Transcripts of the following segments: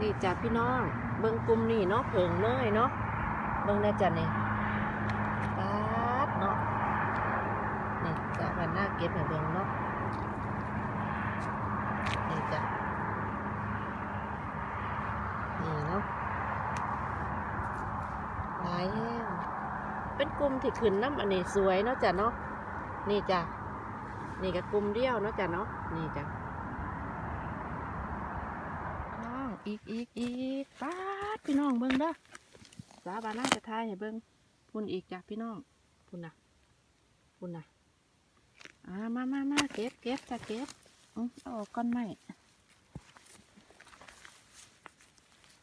นี่จ้ะพี่น้อง เบิ่งกลุ่มนี่เนาะเพิงเลยเนาะ เบิ่งได้จ้ะนี่ปาดเนาะ นี่จ้ะวันหน้าเก็บให้เบิ่งเนาะ นี่จ้ะ นี่เนาะหลายแห้งเป็นกลุ่มที่ขึ้นน้ำอันนี้สวยเนาะจ้ะเนาะ นี่จ้ะ นี่ก็กลุ่มเดียวเนาะจ้ะเนาะ นี่จ้ะ น้ องอีกอีกอีกป้าดพี่น้องเบิ้งเด้อสาบาน่าจะทายให้เบิ้งพุ่นอีกจ้ะพี่น้องพุ่นน่ะพุ่นน่ะอ่ามามามาเก็บเก็บจ้ะเก็บอือเอาออกก้อนไม้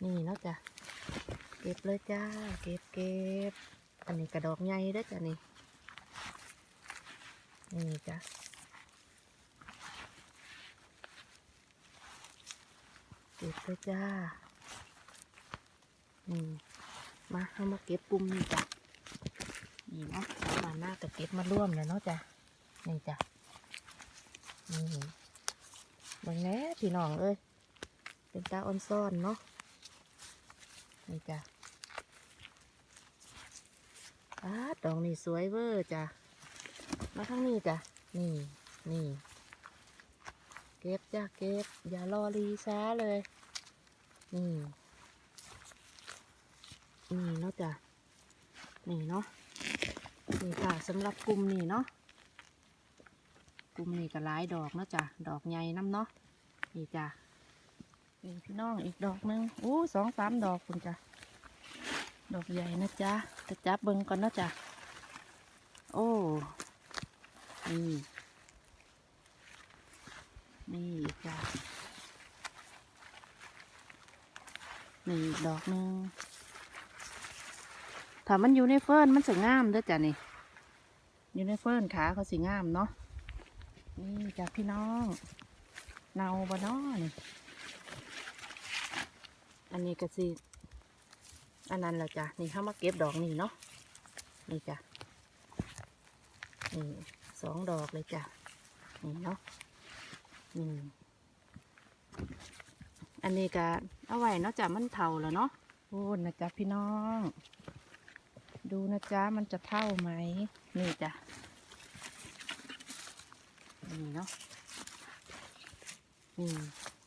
นี่เนาะจ้ะเก็บเลยจ้า เก็บเก็บอันนี้กระดอกใหญ่เด้อจ้ะนี่นี่จ้ะ เก็บเลยจ้า นี่ มาเอามาเก็บปุ่มนี่จ้ะ นี่เนาะมาหน้ากับเก็บมาร่วมเลยเนาะจ้ะ นี่จ้ะ นี่บางแน่พี่น้องเอ้ย เป็นตาออนซ่อนเนาะ นี่จ้ะอาดอกนี่สวยเวอร์จ้ะ มาข้างนี้จ้ะ นี่ นี่ เก็บจ้ะเก็บ อย่ารอรีช้าเลย นี่ นี่เนาะจ้ะ นี่เนาะ นี่ค่ะสำหรับกลุ่มนี่เนาะ กลุ่มนี่ก็หลายดอกเนาะจ้ะ ดอกใหญ่น้ำเนาะ นี่จ้ะ นี่พี่น้องอีกดอกหนึงอู้สองสามดอกคุณจ้ะ ดอกใหญ่นะจ๊ะจะจับเบิ้งก่อนเนาะจ้ะ โอ้ นี่ นี่จ้ะนี่อีกดอกหนึ่งถ้ามันอยู่ในเฟิร์นมันสวยงามด้อจ้ะนี่ อยู่ในเฟิร์นขาเขาสีงามเนาะ นี่จ้ะพี่น้อง เนาบะนาะนี่อันนี้ก็สิอันนั้นแหละจ้ะ นี่เข้ามาเก็บดอกนี่เนาะ นี่จ้ะ นี่สองดอกเลยจ้ะ นี่เนาะ อืมอันนี้ก็เอาไว้เนาะจ้ะมันเท่าแล้วเนาะโอ้นะจ๊ะพี่น้อง ดูนะจ๊ะมันจะเท่าไหมนี่จ้ะนี่เนาะนี่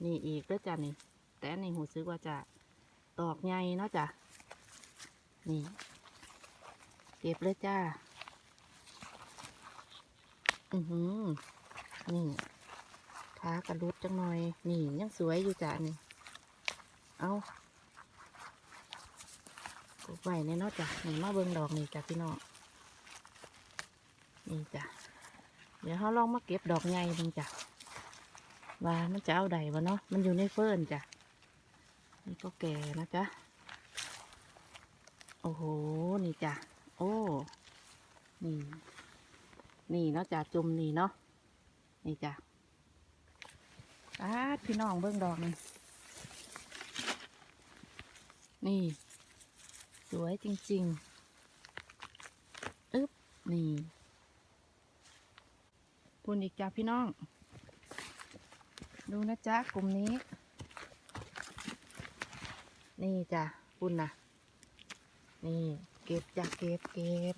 นี่อีกเด้อจ้ะนี่ แต่อันนี้หูซึกว่าจะตอกใหญ่เนาะจ้ะนี่ เก็บเลยจ้า อือหือนี่ ขากระลุดจังหน่อย นี่ยังสวยอยู่จ้ะนี่ เอาปลูกไว้ในเนาะจ้ะนี่มาเบิ่งดอกนี่จ้ะพี่น้อง นี่จ้ะ เดี๋ยวเขาลองมาเก็บดอกใหญ่บิ่งจ้ะ ว่ามันจะเอาใดวะเนาะ มันอยู่ในเฟิร์นจ้ะ นี่ก็แก่นะจ๊ะ โอ้โห นี่จ้ะ โอ้ นี่ นี่เนาะจ้ะจุ่มนี่เนาะ นี่จ้ะ อาพี่น้องเบิ้งดอกนี่นี่ สวยจริงๆ อึ๊บ นี่ปุ่นอีกจ้าพี่น้อง ดูนะจ๊ะ กลุ่มนี้ นี่จ้ะปุ่นนะนี่ เก็บจ้ะเก็บเก็บ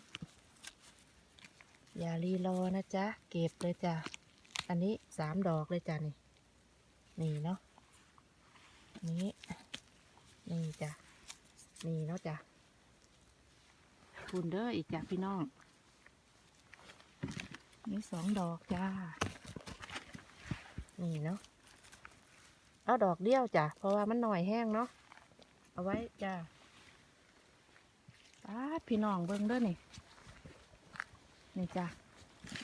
อย่ารีรอนะจ๊ะ เก็บเลยจ้ะ อันนี้สามดอกเลยจ้ะนี่ นี่เนาะนี่นี่จ้ะนี่เนาะจ้ะคุณเด้ออีกจ้ะพี่น้องนี่สองดอกจ้า นี่เนาะเอาดอกเดียวจ้ะเพราะว่ามันหน่อยแห้งเนาะเอาไว้จ้าปาดพี่น้องเบิ่งเด้อนี่นี่จ้ะ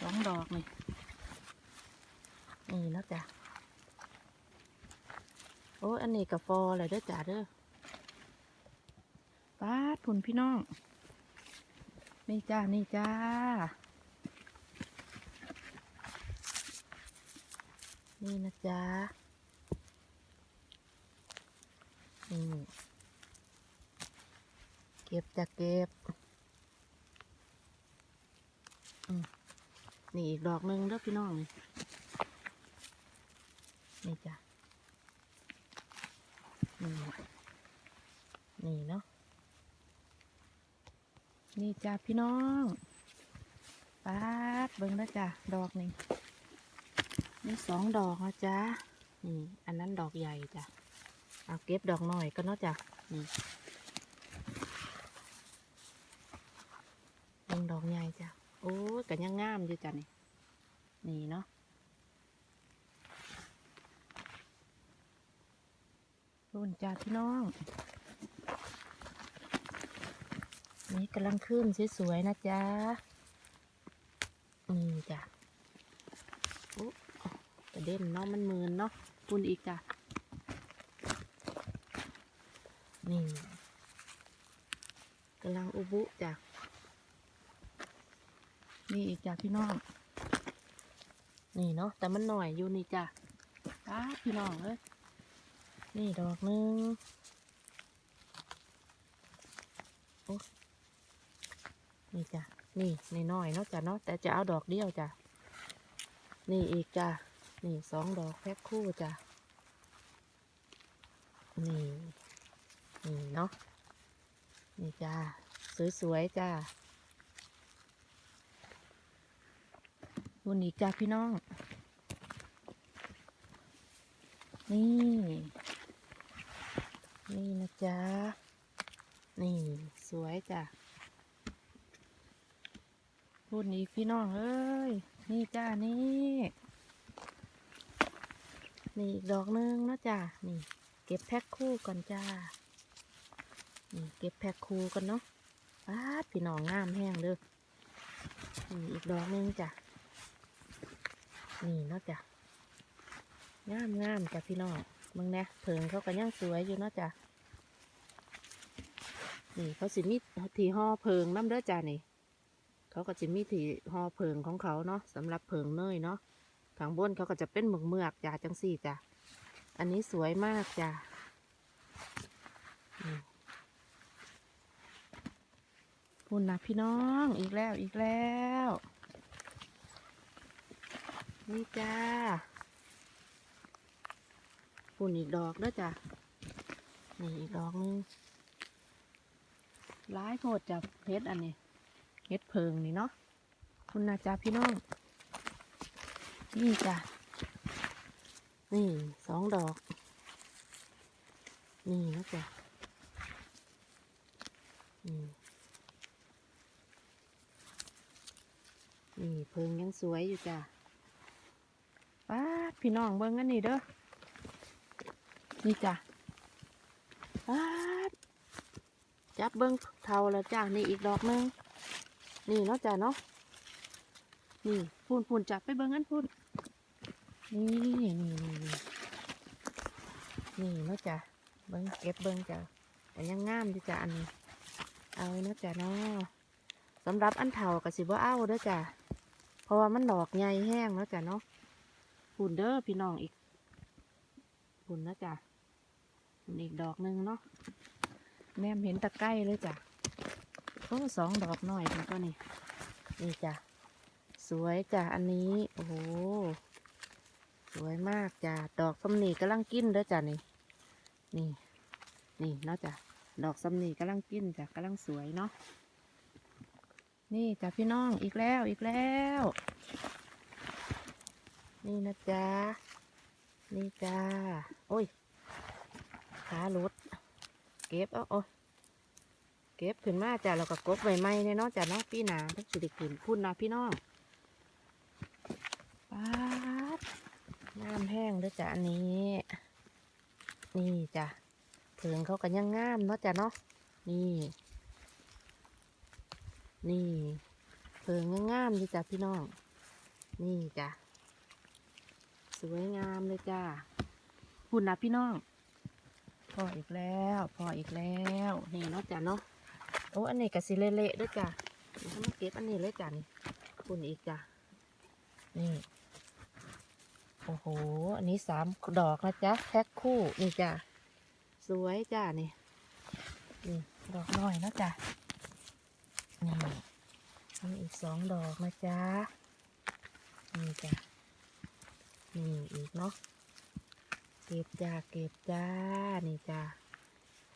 สองดอกนี่นี่เนาะจ้ะ โอ้อันนี้กับฟอเลยเด้อจ้าเด้อป้าดผุนพี่น้อง นี่จ้า นี่จ้า นี่นะจ้า นี่ เก็บจะเก็บนี่อีกดอกหนึ่งเด้อพี่น้อง นี่นี่จ้ะ นี่นี่เนาะนี่จ้าพี่น้องป๊าดเบิ่งแล้วจ้ะดอกนี่นี่สองดอกนะจ๊ะนี่อันนั้นดอกใหญ่จ้ะเอาเก็บดอกหน่อยก็เนาะจ้ะนี่เบิ่งดอกใหญ่จ้ะโอ้กันยังงามอยู่จ้ะนี่นี่เนาะ รุ่นจ้าพี่น้อง นี่กำลังขึ้นสวยๆนะจ๊ะนี่จ้ะโอ้กระเด็นเนาะมันมืนเนาะคุณอีกจ้ะนี่กำลังอุบุจ้ะนี่อีกจ้ะพี่น้อง นี่เนาะแต่มันหน่อยอยู่นี่จ้ะป้าพี่น้องเอ้ย นี่ดอกหนึงโอ้นี่จ้ะ นี่ในน้อยเนาะจ้ะเนาะ แต่จะเอาดอกเดียวจ้ะ นี่อีกจ้ะ นี่สองดอกแพ็คคู่จ้ะ นี่ นี่เนาะ นี่จ้าสวยๆจ้าวันนี้จ้าพี่น้อง นี่ นี่นะจ๊ะ นี่สวยจ้ะพูดอีกพี่น้องเอ้ย นี่จ้านี่ นี่อีกดอกหนึงนะจ้ะ นี่ เก็บแพ็คคู่ก่อนจ้า นี่เก็บแพ็คคู่กันเนาะป้าพี่น้องงามแห้งเด้อนี่อีกดอกหนึงจ้ะ นี่นะจ้ะงามงามจ้ะพี่น้องมึงเนี่ยเพิงเขาก็ยังสวยอยู่เนาะจ้ะ นี่เขาสิมีที่ห่อเพิงน้ำเด้อจ้ะนี่ เขาก็จะมีที่ห่อเพิงของเขาเนาะสำหรับเพิงเนยเนาะข้างบนเขาก็จะเป็นหมึกเมือกจ้ะจังสี่จ้ะอันนี้สวยมากจ้ะนี่พุ่นนะพี่น้องอีกแล้วอีกแล้ว นี่จ้าปุ่นอีกดอกเด้อจ้ะนี่อีกดอกหนึง ร้ายโพดจับเฮ็ดอันนี้เฮ็ดเพิงนี่เนาะคุณนาจ้าพี่น้อง นี่จ้ะ นี่สองดอก นี่นะจ้ะนี่นี่เพิงยังสวยอยู่จ้ะป้าพี่น้องเบิ่งกันนี่เด้อ นี่จ้ะป๊า จับเบิ้งเท่าแล้วจ้ะนี่อีกดอกหนึง นี่เนาะจ้ะเนาะนี่พูนพูนจับไปเบิ้งกันพูนนี่นี่นี่นี่นี่เนาะจ้ะเบิ้งเก็บเบิ้งจ้ะแต่ยังงามอยู่จ้ะอันนี้เอาเนาะจ้ะเนาะสำหรับอันเท่ากับสิบ่เอาเด้อจ้ะเพราะว่ามันดอกใหญ่แห้งเนาะจ้ะเนาะพูนเด้อพี่น้องอีกพูนเนาะจ้ะอีกดอกหนึ่งเนาะ แนมเห็นตะไคร้เลยจ้ะโอ้สองดอกหน่อยมันก็นี่นี่จ้ะสวยจ้ะอันนี้ โอ้โหสวยมากจ้ะดอกสำนีกำลังกินเด้อจ้ะนี่ นี่ นี่เนาะจ้ะดอกสำนีกำลังกินจ้ะกำลังสวยเนาะนี่จ้ะพี่น้องอีกแล้วอีกแล้ว นี่นะจ๊ะนี่จ้าโอ้ยขาลุด เก็บเอาโอ้เก็บขึ้นมาจ้ะเราก็กบใบไม้เนี่ยนาะจ้ะเนาะพี่นาต้องสิได้ขึ้นพุ่นนะพี่น้องป๊าดน้ำแห้งเด้วยจ้ะอันนี้ นี่จ้ะเพิงเขากันยังงามเนาะจ้ะเนาะนี่ นี่เพิงยังงามเลยจ้ะพี่น้อง นี่จ้ะสวยงามเลยจ้ะพุ่นนะพี่น้อง พออีกแล้วพออีกแล้วนี่เนาะจ้ะเนาะโอ้อันนี้กะสิเละๆด้วยจ้ะเดี๋ยวมาเก็บอันนี้เลยจ้ะนี่คุณอีกจ้ะนี่โอ้โหอันนี้สามดอกนะจ๊ะแพ็คคู่นี่จ้ะสวยจ้ะนี่นี่ดอกน้อยเนาะจ้ะนี่นี่อีกสองดอกนะจ๊ะนี่จ้ะนี่อีกเนาะ เก็บจ้าเก็บจ้านี่จ้า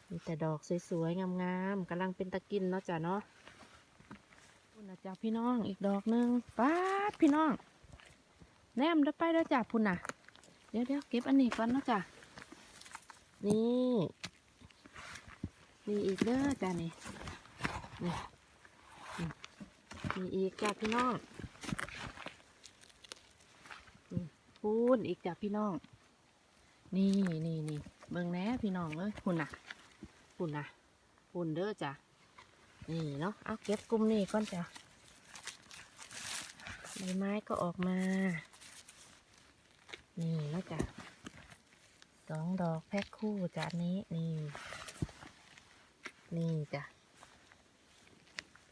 มีแต่ดอกสวยๆงามๆกำลังเป็นตะกินเนาะจ้ะเนาะพุ่นนะจ้ะพี่น้องอีกดอกหนึ่งป้าพี่น้อง แนมเด้อไปเด้อจ้ะพุ่นน่ะ เดี๋ยวเดี๋ยวเก็บอันนี้ก่อนเนาะจ้ะนี่มีอีกเด้อจ้ะนี่นี่นี่มีอีกจ้ะพี่น้องพูนอีกจ้ะพี่น้อง นี่นี่นี่เบิ่งแน่พี่น้องเอ้ยพุ่นน่ะพุ่นน่ะพุ่นเด้อจ้ะนี่เนาะเอาเก็บกลุ่มนี่ก่อนจ้ะใบไม้ก็ออกมา นี่เนาะจ้ะสองดอกแพ็คคู่จ้ะนนี้นี่ นี่จ้ะ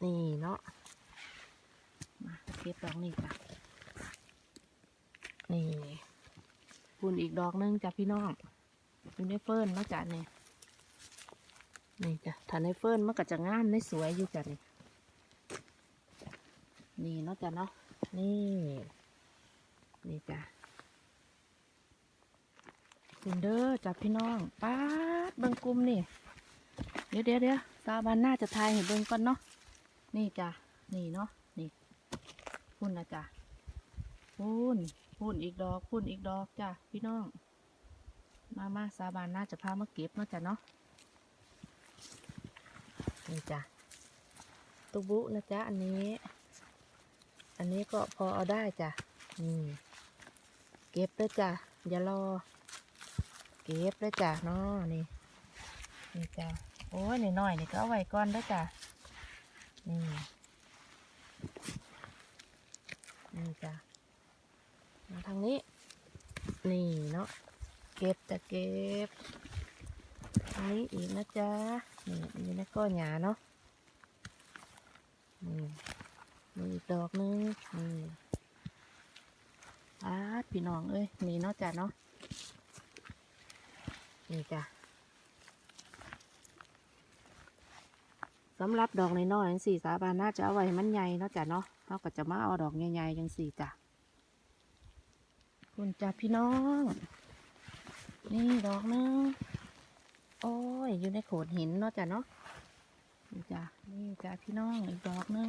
นี่เนาะมาเก็บดอกนี่จ้ะนี่ ปุ่นอีกดอกนึงจ้ะพี่น้องอยู่ในเฟิร์นเนาะจ้ะนี่นี่จ้ะถ้าในเฟิร์นมันก็จะงามในสวยอยู่จ้ะนี่นี่เนาะจ้ะเนาะนี่นี่จ้ะคุณเด้อจ้ะพี่น้องป้าดเบิ่งกลุ่มนี่เดี๋ยวเดี๋ยวเดี๋ยวซาบานน่าจะทายให้เบิ่งก่อนเนาะนี่จ้ะนี่เนาะนี่พุ่นนะจ้ะพุ่น พุ่นอีกดอกพุ่นอีกดอกจ้ะพี่น้อง มามาซาบานน่าจะพามาเก็บเนาะจ้ะเนาะนี่จ้ะตุบุนะจ๊ะอันนี้ อันนี้ก็พอเอาได้จ้ะนี่เก็บเลยจ้ะอย่ารอ เก็บเลยจ้ะเนาะนี่นี่จ้ะโอ้ยน้อยๆนี่ก็เอาไว้ก่อนเด้จ้ะนี่นี่จ้ะ มาทางนี้ นี่เนาะ เก็บจะเก็บอันนี้อีกนะจ๊ะ นี่นี่นะก้อนหยาเนาะ นี่มีอีกดอกนึง นี่อาพี่น้องเอ้ย นี่เนาะจ้ะเนาะ นี่จ้ะสำหรับดอกน้อยๆจังสี่สาบานน่าจะเอาไว้ให้มันใหญ่เนาะจ้ะเนาะเราก็จะมาเอาดอกใหญ่ๆจังสี่จ้ะ คุณจ้ะพี่น้อง นี่ดอกนึงโอ้ย อยู่ในโขดหินเนาะจ้ะเนาะนี่จ้ะนี่จ้ะพี่น้องอีกดอกนึง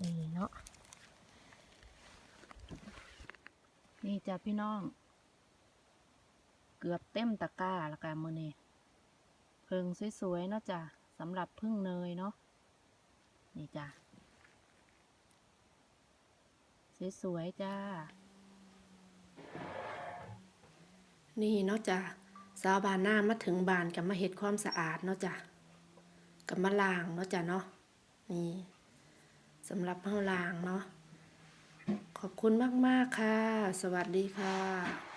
นี่เนาะนี่จ้ะพี่น้อง เกือบเต็มตะกร้าล้วกันมือนี้เพิงสวยๆเนาะจ้ะสำหรับพึ่งเนยเนาะนี่จ้ะ สวยๆจ้า นี่เนาะจ้ะสาวบานหน้ามาถึงบานกับมาเห็ดความสะอาดเนาะจ้ะกับมาล้างเนาะจ้ะเนาะนี่สำหรับเฮาล้างเนาะขอบคุณมาก ๆ ค่ะ สวัสดีค่ะ